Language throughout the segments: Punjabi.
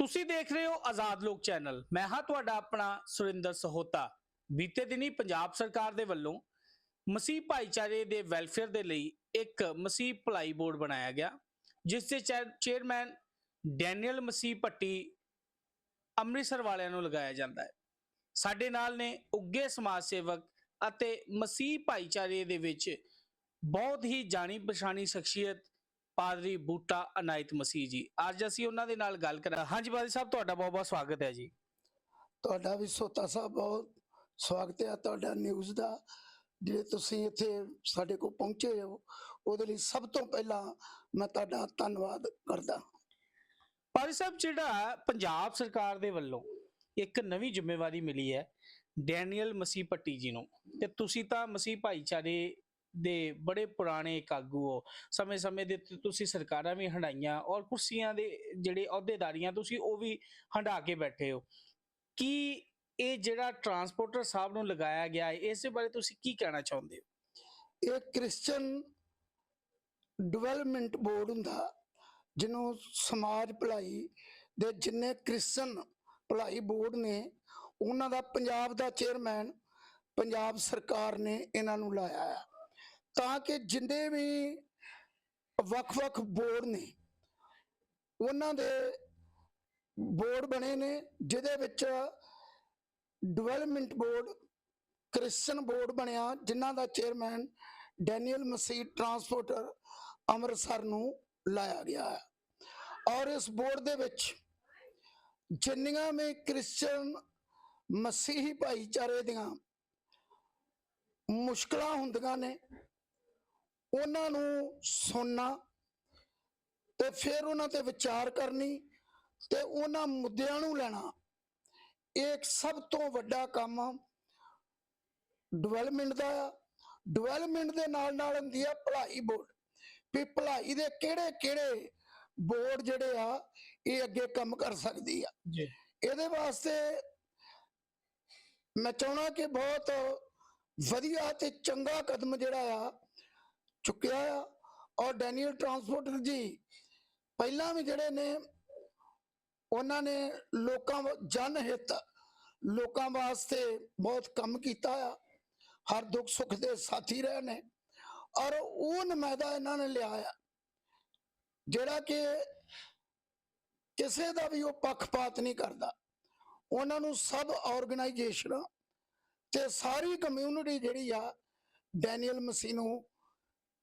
ਤੁਸੀਂ ਦੇਖ ਰਹੇ ਹੋ ਆਜ਼ਾਦ ਲੋਕ ਚੈਨਲ। ਮੈਂ ਹਾਂ ਤੁਹਾਡਾ ਆਪਣਾ ਸੁਰਿੰਦਰ ਸਹੋਤਾ। ਬੀਤੇ ਦਿਨੀ ਪੰਜਾਬ ਸਰਕਾਰ ਦੇ ਵੱਲੋਂ ਮਸੀਹ ਭਾਈਚਾਰੇ ਦੇ ਵੈਲਫੇਅਰ ਦੇ ਲਈ ਇੱਕ ਮਸੀਹ ਭਲਾਈ ਬੋਰਡ ਬਣਾਇਆ ਗਿਆ, ਜਿਸ ਦੇ chair- chairman Daniel Masih Bhatti Amritsar ਵਾਲਿਆਂ ਨੂੰ ਲਗਾਇਆ ਜਾਂਦਾ ਹੈ। ਸਾਡੇ ਨਾਲ ਨੇ ਉੱਗੇ ਸਮਾਜ ਸੇਵਕ ਅਤੇ ਮਸੀਹ ਭਾਈਚਾਰੇ ਦੇ ਵਿੱਚ ਬਹੁਤ ਹੀ ਜਾਣੀ ਪਛਾਣੀ ਸ਼ਖਸੀਅਤ ਪਾਦਰੀ ਬੂਟਾ ਅਨਾਇਤ ਮਸੀਹ ਜੀ। ਅੱਜ ਅਸੀਂ ਉਹਨਾਂ ਦੇ ਨਾਲ ਗੱਲ ਕਰਾਂ ਹਾਂਜੀ ਪਾਦਰੀ ਸਾਹਿਬ ਤੁਹਾਡਾ ਬਹੁਤ ਬਹੁਤ ਸਵਾਗਤ ਹੈ ਜੀ। ਤੁਹਾਡਾ ਵੀ ਸੋਤਾ ਸਾਹਿਬ ਬਹੁਤ ਸਵਾਗਤ ਹੈ। ਤੁਹਾਡਾ ਨਿਊਜ਼ ਦਾ ਜਿਹੜੇ ਤੁਸੀਂ ਇੱਥੇ ਸਾਡੇ ਕੋਲ ਪਹੁੰਚੇ ਹੋ ਉਹਦੇ ਲਈ ਸਭ ਤੋਂ ਪਹਿਲਾਂ ਮੈਂ ਤੁਹਾਡਾ ਧੰਨਵਾਦ ਕਰਦਾ ਪਾਦਰੀ ਸਾਹਿਬ ਜਿਹੜਾ ਪੰਜਾਬ ਸਰਕਾਰ ਦੇ ਵੱਲੋਂ ਇੱਕ ਨਵੀਂ ਜ਼ਿੰਮੇਵਾਰੀ ਮਿਲੀ ਹੈ ਡੈਨੀਅਲ ਮਸੀਹ ਪੱਟੀ ਜੀ ਨੂੰ। ਤੇ ਤੁਸੀਂ ਤਾਂ ਮਸੀਹ ਭਾਈਚਾਰੇ ਦੇ ਬੜੇ ਪੁਰਾਣੇ ਇੱਕ ਆਗੂ ਹੋ। ਸਮੇਂ-ਸਮੇਂ ਦੇ ਤੁਸੀਂ ਸਰਕਾਰਾਂ ਵੀ ਹੰਡਾਈਆਂ ਔਰ ਕੁਰਸੀਆਂ ਦੇ ਜਿਹੜੇ ਅਹੁਦੇਦਾਰੀਆਂ ਤੁਸੀਂ ਉਹ ਵੀ ਹੰਡਾ ਕੇ ਬੈਠੇ ਹੋ। ਕੀ ਇਹ ਜਿਹੜਾ ਟਰਾਂਸਪੋਰਟਰ ਸਾਹਿਬ ਨੂੰ ਲਗਾਇਆ ਗਿਆ ਹੈ, ਇਸ ਬਾਰੇ ਤੁਸੀਂ ਕੀ ਕਹਿਣਾ ਚਾਹੁੰਦੇ ਹੋ? ਇਹ ਕ੍ਰਿਸਚੀਅਨ ਡਿਵੈਲਪਮੈਂਟ ਬੋਰਡ ਹੁੰਦਾ, ਜਿਹਨੂੰ ਸਮਾਜ ਭਲਾਈ ਦੇ ਜਿੰਨੇ ਕ੍ਰਿਸਚਨ ਭਲਾਈ ਬੋਰਡ ਨੇ, ਉਹਨਾਂ ਦਾ ਪੰਜਾਬ ਦਾ ਚੇਅਰਮੈਨ ਪੰਜਾਬ ਸਰਕਾਰ ਨੇ ਇਹਨਾਂ ਨੂੰ ਲਾਇਆ ਹੈ ਤਾਂ ਕਿ ਜਿੰਨੇ ਵੀ ਵੱਖ-ਵੱਖ ਬੋਰਡ ਨੇ, ਉਹਨਾਂ ਦੇ ਬੋਰਡ ਬਣੇ ਨੇ, ਜਿਹਦੇ ਵਿੱਚ ਡਿਵੈਲਪਮੈਂਟ ਬੋਰਡ ਕ੍ਰਿਸਚਨ ਬੋਰਡ ਬਣਿਆ, ਜਿਨ੍ਹਾਂ ਦਾ chairman Daniel Masih transporter Amritsar ਨੂੰ ਲਾਇਆ ਗਿਆ ਹੈ। ਔਰ ਇਸ ਬੋਰਡ ਦੇ ਵਿੱਚ ਜਿੰਨੀਆਂ ਵੀ ਕ੍ਰਿਸਚਨ ਮਸੀਹੀ ਭਾਈਚਾਰੇ ਦੀਆਂ ਮੁਸ਼ਕਲਾਂ ਹੁੰਦੀਆਂ ਨੇ ਉਹਨਾਂ ਨੂੰ ਸੁਣਨਾ ਤੇ ਫਿਰ ਉਹਨਾਂ ਤੇ ਵਿਚਾਰ ਕਰਨੀ ਤੇ ਉਹਨਾਂ ਮੁੱਦਿਆਂ ਨੂੰ ਲੈਣਾ। ਇਹ ਇੱਕ ਸਭ ਤੋਂ ਵੱਡਾ ਕੰਮ ਡਿਵੈਲਪਮੈਂਟ ਦਾ ਡਿਵੈਲਪਮੈਂਟ ਦੇ ਨਾਲ ਨਾਲ ਹੁੰਦੀ ਆ ਭਲਾਈ ਬੋਰਡ। ਵੀ ਭਲਾਈ ਦੇ ਕਿਹੜੇ ਕਿਹੜੇ ਬੋਰਡ ਜਿਹੜੇ ਆ ਇਹ ਅੱਗੇ ਕੰਮ ਕਰ ਸਕਦੀ ਆ। ਜੀ। ਇਹਦੇ ਵਾਸਤੇ ਮੈਂ ਚਾਹਣਾ ਕਿ ਬਹੁਤ ਵਧੀਆ ਤੇ ਚੰਗਾ ਕਦਮ ਜਿਹੜਾ ਆ ਚੁੱਕਿਆ ਆ। ਔਰ ਡੈਨੀਅਲ ਟਰਾਂਸਪੋਰਟਰ ਜੀ, ਪਹਿਲਾਂ ਵੀ ਜਿਹੜੇ ਨੇ, ਉਹਨਾਂ ਨੇ ਲੋਕਾਂ ਜਨ ਹਿੱਤ ਲੋਕਾਂ ਵਾਸਤੇ ਬਹੁਤ ਕੰਮ ਕੀਤਾ ਆ। ਹਰ ਦੁੱਖ ਸੁੱਖ ਦੇ ਸਾਥੀ ਰਹੇ ਨੇ। ਔਰ ਉਹ ਨਮਾਇਦਾ ਇਹਨਾਂ ਨੇ ਲਿਆ ਆ, ਜਿਹੜਾ ਕਿ ਕਿਸੇ ਦਾ ਵੀ ਉਹ ਪੱਖਪਾਤ ਨਹੀਂ ਕਰਦਾ। ਉਹਨਾਂ ਨੂੰ ਸਭ ਆਰਗੇਨਾਈਜੇਸ਼ਨਾਂ ਤੇ ਸਾਰੀ ਕਮਿਊਨਿਟੀ ਜਿਹੜੀ ਆ, ਡੈਨੀਅਲ ਮਸੀਨੋ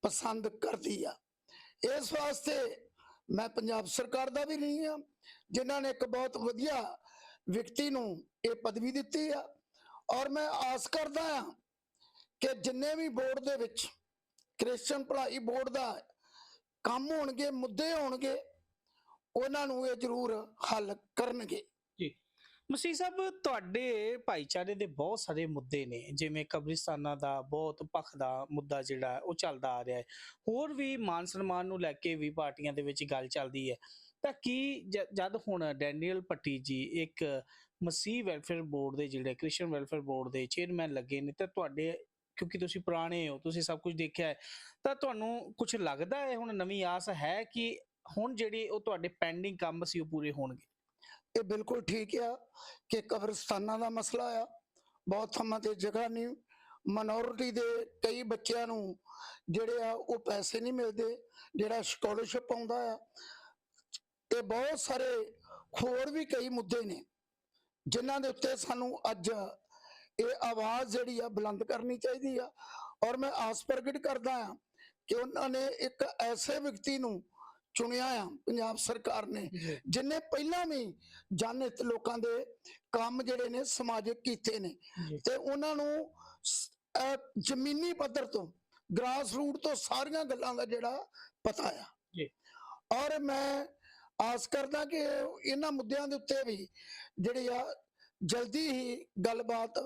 ਪਸੰਦ ਕਰਦੀ ਆ। ਇਸ ਵਾਸਤੇ ਮੈਂ ਪੰਜਾਬ ਸਰਕਾਰ ਦਾ ਵੀ ਨਹੀਂ ਆ, ਜਿਨ੍ਹਾਂ ਨੇ ਇੱਕ ਬਹੁਤ ਵਧੀਆ ਵਿਅਕਤੀ ਨੂੰ ਇਹ ਪਦਵੀ ਦਿੱਤੀ ਆ। ਔਰ ਮੈਂ ਆਸ ਕਰਦਾ ਆ ਕਿ ਜਿੰਨੇ ਵੀ ਬੋਰਡ ਦੇ ਵਿੱਚ ਕ੍ਰਿਸਚਨ ਭਲਾਈ ਬੋਰਡ ਦਾ ਕੰਮ ਹੋਣਗੇ, ਮੁੱਦੇ ਹੋਣਗੇ, ਉਹਨਾਂ ਨੂੰ ਇਹ ਜ਼ਰੂਰ ਹੱਲ ਕਰਨਗੇ। ਮਸੀਹ ਸਾਹਿਬ, ਤੁਹਾਡੇ ਭਾਈਚਾਰੇ ਦੇ ਬਹੁਤ ਸਾਰੇ ਮੁੱਦੇ ਨੇ, ਜਿਵੇਂ ਕਬਰਿਸਤਾਨਾਂ ਦਾ ਬਹੁਤ ਪੱਖ ਦਾ ਮੁੱਦਾ ਜਿਹੜਾ ਉਹ ਚੱਲਦਾ ਆ ਰਿਹਾ ਹੈ। ਹੋਰ ਵੀ ਮਾਨ ਸਨਮਾਨ ਨੂੰ ਲੈ ਕੇ ਵੀ ਪਾਰਟੀਆਂ ਦੇ ਵਿੱਚ ਗੱਲ ਚੱਲਦੀ ਹੈ। ਤਾਂ ਕੀ ਜਦ ਹੁਣ ਡੈਨੀਅਲ ਪੱਟੀ ਜੀ ਇੱਕ ਮਸੀਹ ਵੈਲਫੇਅਰ ਬੋਰਡ ਦੇ ਜਿਹੜੇ ਕ੍ਰਿਸਚੀਅਨ ਵੈਲਫੇਅਰ ਬੋਰਡ ਦੇ ਚੇਅਰਮੈਨ ਲੱਗੇ ਨੇ, ਤਾਂ ਤੁਹਾਡੇ ਕਿਉਂਕਿ ਤੁਸੀਂ ਪੁਰਾਣੇ ਹੋ, ਤੁਸੀਂ ਸਭ ਕੁਝ ਦੇਖਿਆ ਹੈ, ਤਾਂ ਤੁਹਾਨੂੰ ਕੁਝ ਲੱਗਦਾ ਹੈ, ਹੁਣ ਨਵੀਂ ਆਸ ਹੈ ਕਿ ਹੁਣ ਜਿਹੜੇ ਉਹ ਤੁਹਾਡੇ ਪੈਂਡਿੰਗ ਕੰਮ ਸੀ ਉਹ ਪੂਰੇ ਹੋਣਗੇ? ਇਹ ਬਿਲਕੁਲ ਠੀਕ ਆ ਕਿ ਕਬਰਸਤਾਨਾਂ ਦਾ ਮਸਲਾ ਆ। ਬਹੁਤ ਥਾਵਾਂ ਤੇ ਜਗ੍ਹਾ ਨਹੀਂ। ਮਨੋਰਿਟੀ ਦੇ ਕਈ ਬੱਚਿਆਂ ਨੂੰ ਜਿਹੜੇ ਆ ਉਹ ਪੈਸੇ ਨਹੀਂ ਮਿਲਦੇ, ਜਿਹੜਾ ਸਕਾਲਰਸ਼ਿਪ ਆਉਂਦਾ ਆ। ਤੇ ਬਹੁਤ ਸਾਰੇ ਹੋਰ ਵੀ ਕਈ ਮੁੱਦੇ ਨੇ, ਜਿਨ੍ਹਾਂ ਦੇ ਉੱਤੇ ਸਾਨੂੰ ਅੱਜ ਇਹ ਆਵਾਜ਼ ਜਿਹੜੀ ਆ ਬੁਲੰਦ ਕਰਨੀ ਚਾਹੀਦੀ ਆ। ਔਰ ਮੈਂ ਆਸ ਪ੍ਰਗਟ ਕਰਦਾ ਆ ਕਿ ਉਹਨਾਂ ਨੇ ਇੱਕ ਐਸੇ ਵਿਅਕਤੀ ਨੂੰ ਚੁਣਿਆ ਆ ਪੰਜਾਬ ਸਰਕਾਰ ਨੇ। ਜਿਨੇ ਪਹਿਲਾਂ ਵੀ ਜਨਹਿਤ ਲੋਕਾਂ ਦੇ ਕੰਮ ਜਿਹੜੇ ਨੇ ਸਮਾਜਿਕ ਕੀਤੇ ਨੇ। ਤੇ ਉਹਨਾਂ ਨੂੰ ਜ਼ਮੀਨੀ ਪੱਧਰ ਤੋਂ ਗ੍ਰਾਸ ਰੂਟ ਤੋਂ ਸਾਰੀਆਂ ਗੱਲਾਂ ਦਾ ਜਿਹੜਾ ਪਤਾ ਆ। ਜੀ। ਔਰ ਮੈਂ ਆਸ ਕਰਦਾ ਕਿ ਇਹਨਾਂ ਮੁੱਦਿਆਂ ਦੇ ਉੱਤੇ ਵੀ ਜਿਹੜੀ ਆ ਜਲਦੀ ਹੀ ਗੱਲਬਾਤ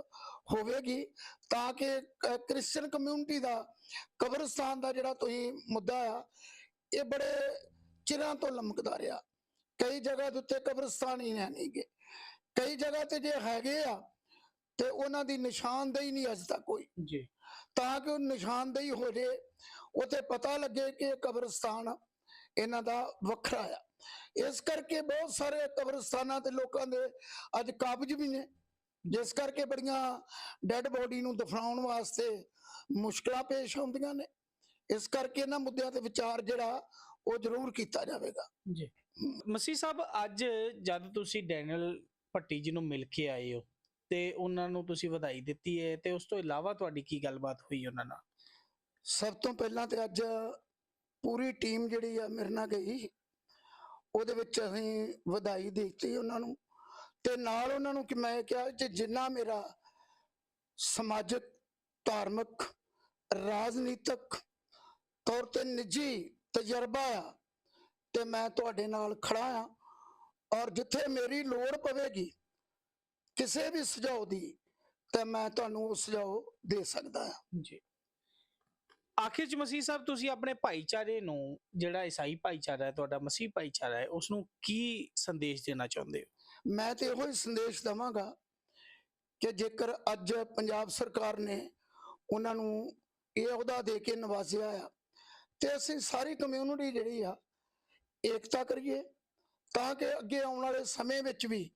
ਹੋਵੇਗੀ ਤਾਂ ਕਿ ਕ- ਕ੍ਰਿਸਚੀਅਨ ਕਮਿਊਨਿਟੀ ਦਾ ਕਬਰਸਤਾਨ ਦਾ ਜਿਹੜਾ ਤੁਸੀਂ ਮੁੱਦਾ ਆ ਇਹ ਬੜੇ ਚਿਰਾਂ ਤੋਂ ਲਮਕਦਾ ਰਿਹਾ। ਕਈ ਜਗ੍ਹਾ ਦੇ ਉੱਤੇ ਕਬਰਸਤਾਨ ਹੀ ਨਹੀਂਗੇ ਕਈ ਜਗ੍ਹਾ ਤੇ ਜੇ ਹੈਗੇ ਆ ਤੇ ਉਹਨਾਂ ਦੀ ਨਿਸ਼ਾਨਦੇਹੀ ਨਹੀਂ ਅਜੇ ਤੱਕ ਕੋਈ ਜੀ। ਤਾਂ ਕਿ ਉਹ ਨਿਸ਼ਾਨਦੇਹੀ ਹੋ ਜੇ ਉਤੇ ਪਤਾ ਲੱਗੇ ਕਿ ਇਹ ਕਬਰਸਤਾਨ ਇਹਨਾਂ ਦਾ ਵੱਖਰਾ ਆ। ਇਸ ਕਰਕੇ ਬਹੁਤ ਸਾਰੇ ਕਬਰਸਤਾਨਾਂ ਤੇ ਲੋਕਾਂ ਦੇ ਅੱਜ ਕਾਬਜ ਵੀ ਨੇ। ਜਿਸ ਕਰਕੇ ਬੜੀਆਂ ਡੈੱਡ ਬੋਡੀ ਨੂੰ ਦਫਨਾਉਣ ਵਾਸਤੇ ਮੁਸ਼ਕਲਾਂ ਪੇਸ਼ ਆਉਂਦੀਆਂ ਨੇ। ਇਸ ਕਰਕੇ ਇਹਨਾਂ ਮੁੱਦਿਆਂ ਤੇ ਵਿਚਾਰ ਜਿਹੜਾ ਉਹ ਜ਼ਰੂਰ ਕੀਤਾ ਜਾਵੇਗਾ। ਜੀ। ਮਸੀਹ ਸਾਹਿਬ ਅੱਜ ਜਦ ਤੁਸੀਂ ਡੈਨੀਅਲ ਭੱਟੀ ਜੀ ਨੂੰ ਮਿਲ ਕੇ ਆਏ ਹੋ ਤੇ ਉਹਨਾਂ ਨੂੰ ਤੁਸੀਂ ਵਧਾਈ ਦਿੱਤੀ ਹੈ ਤੇ ਉਸ ਤੋਂ ਇਲਾਵਾ ਤੁਹਾਡੀ ਕੀ ਗੱਲਬਾਤ ਹੋਈ ਉਹਨਾਂ ਨਾਲ? ਸਭ ਤੋਂ ਪਹਿਲਾਂ ਤੇ ਅੱਜ ਪੂਰੀ ਟੀਮ ਜਿਹੜੀ ਆ ਮੇਰੇ ਨਾਲ ਗਈ ਉਹਦੇ ਵਿੱਚ ਅਸੀਂ ਵਧਾਈ ਦਿੱਤੀ ਉਹਨਾਂ ਨੂੰ ਤੇ ਨਾਲ ਉਹਨਾਂ ਨੂੰ ਕਿ ਮੈਂ ਕਿਹਾ ਕਿ ਜਿੰਨਾ ਮੇਰਾ ਸਮਾਜਿਕ ਧਾਰਮਿਕ ਰਾਜਨੀਤਿਕ ਤੌਰ ਤੇ ਨਿੱਜੀ ਤਜਰਬਾ ਆ ਤੇ ਮੈਂ ਤੁਹਾਡੇ ਨਾਲ ਖੜਾ ਆ ਔਰ ਜਿੱਥੇ ਮੇਰੀ ਲੋੜ ਪਵੇਗੀ ਕਿਸੇ ਵੀ ਸੁਝਾਅ ਦੀ ਤੇ ਮੈਂ ਤੁਹਾਨੂੰ ਉਹ ਸੁਝਾਅ ਦੇ ਸਕਦਾ ਆ। ਜੀ। ਆਖਿਰ ਚ ਮਸੀਹ ਸਾਹਿਬ ਤੁਸੀਂ ਆਪਣੇ ਭਾਈਚਾਰੇ ਨੂੰ ਜਿਹੜਾ ਈਸਾਈ ਭਾਈਚਾਰਾ ਹੈ ਤੁਹਾਡਾ ਮਸੀਹ ਭਾਈਚਾਰਾ ਹੈ ਉਸ ਨੂੰ ਕੀ ਸੰਦੇਸ਼ ਦੇਣਾ ਚਾਹੁੰਦੇ ਹੋ? ਮੈਂ ਤੇ ਇਹੋ ਹੀ ਸੰਦੇਸ਼ ਦਵਾਂਗਾ ਕਿ ਜੇਕਰ ਅੱਜ ਪੰਜਾਬ ਸਰਕਾਰ ਨੇ ਉਹਨਾਂ ਨੂੰ ਇਹ ਅਹੁਦਾ ਦੇ ਕੇ ਨਵਾਜ਼ਿਆ ਆ ਤੇ ਅਸੀਂ ਸਾਰੀ ਕਮਿਊਨਿਟੀ ਜਿਹੜੀ ਆ ਏਕਤਾ ਕਰੀਏ ਤਾਂ ਕਿ ਅੱਗੇ ਆਉਣ ਵਾਲੇ ਸਮੇਂ ਵਿੱਚ ਵੀ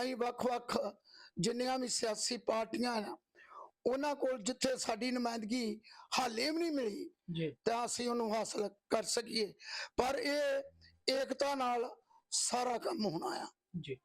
ਅਸੀਂ ਵੱਖ-ਵੱਖ ਜਿੰਨੀਆਂ ਵੀ ਸਿਆਸੀ ਪਾਰਟੀਆਂ ਆ ਉਹਨਾਂ ਕੋਲ ਜਿੱਥੇ ਸਾਡੀ ਨੁਮਾਇੰਦਗੀ ਹਾਲੇ ਵੀ ਨਹੀਂ ਮਿਲੀ ਤਾਂ ਅਸੀਂ ਉਹਨੂੰ ਹਾਸਲ ਕਰ ਸਕੀਏ। ਪਰ ਇਹ ਏਕਤਾ ਨਾਲ ਸਾਰਾ ਕੰਮ ਹੋਣਾ ਆ। ਜੀ।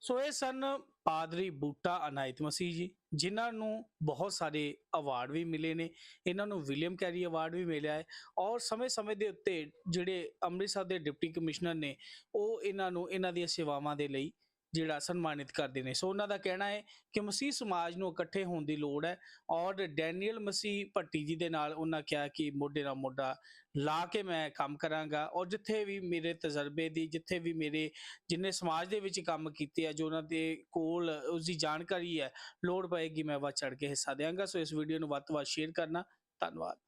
ਸੋ ਇਹ ਸਨ ਪਾਦਰੀ ਬੂਟਾ ਅਨਾਇਤ ਮਸੀਹ ਜੀ, ਜਿਨ੍ਹਾਂ ਨੂੰ ਬਹੁਤ ਸਾਰੇ ਅਵਾਰਡ ਵੀ ਮਿਲੇ ਨੇ, ਇਹਨਾਂ ਨੂੰ ਵਿਲੀਅਮ ਕੈਰੀ ਅਵਾਰਡ ਵੀ ਮਿਲਿਆ ਹੈ ਔਰ ਸਮੇਂ-ਸਮੇਂ ਦੇ ਉੱਤੇ ਜਿਹੜੇ ਅੰਮ੍ਰਿਤਸਰ ਦੇ ਡਿਪਟੀ ਕਮਿਸ਼ਨਰ ਨੇ, ਉਹ ਇਹਨਾਂ ਨੂੰ, ਇਹਨਾਂ ਦੀਆਂ ਸੇਵਾਵਾਂ ਦੇ ਲਈ ਜਿਹੜਾ ਸਨਮਾਨਿਤ ਕਰਦੇ ਨੇ। ਸੋ ਉਹਨਾਂ ਦਾ ਕਹਿਣਾ ਹੈ ਕਿ ਮਸੀਹ ਸਮਾਜ ਨੂੰ ਇਕੱਠੇ ਹੋਣ ਦੀ ਲੋੜ ਹੈ ਔਰ ਡੈਨੀਅਲ ਮਸੀਹ ਭੱਟੀ ਜੀ ਦੇ ਨਾਲ ਉਹਨਾਂ ਕਿਹਾ ਕਿ ਮੋਢੇ ਨਾਲ ਮੋਢਾ ਲਾ ਕੇ ਮੈਂ ਕੰਮ ਕਰਾਂਗਾ ਔਰ ਜਿੱਥੇ ਵੀ ਮੇਰੇ ਤਜਰਬੇ ਦੀ, ਜਿੱਥੇ ਵੀ ਮੇਰੇ ਜਿੰਨੇ ਸਮਾਜ ਦੇ ਵਿੱਚ ਕੰਮ ਕੀਤੇ ਆ, ਜੋ ਉਹਨਾਂ ਦੇ ਕੋਲ ਉਸ ਦੀ ਜਾਣਕਾਰੀ ਹੈ, ਲੋੜ ਪਏਗੀ ਮੈਂ ਵੱਧ ਚੜ ਕੇ ਹਿੱਸਾ ਦਿਆਂਗਾ। ਸੋ ਇਸ ਵੀਡੀਓ ਨੂੰ ਵੱਧ ਤੋਂ ਵੱਧ ਸ਼ੇਅਰ ਕਰਨਾ। ਧੰਨਵਾਦ।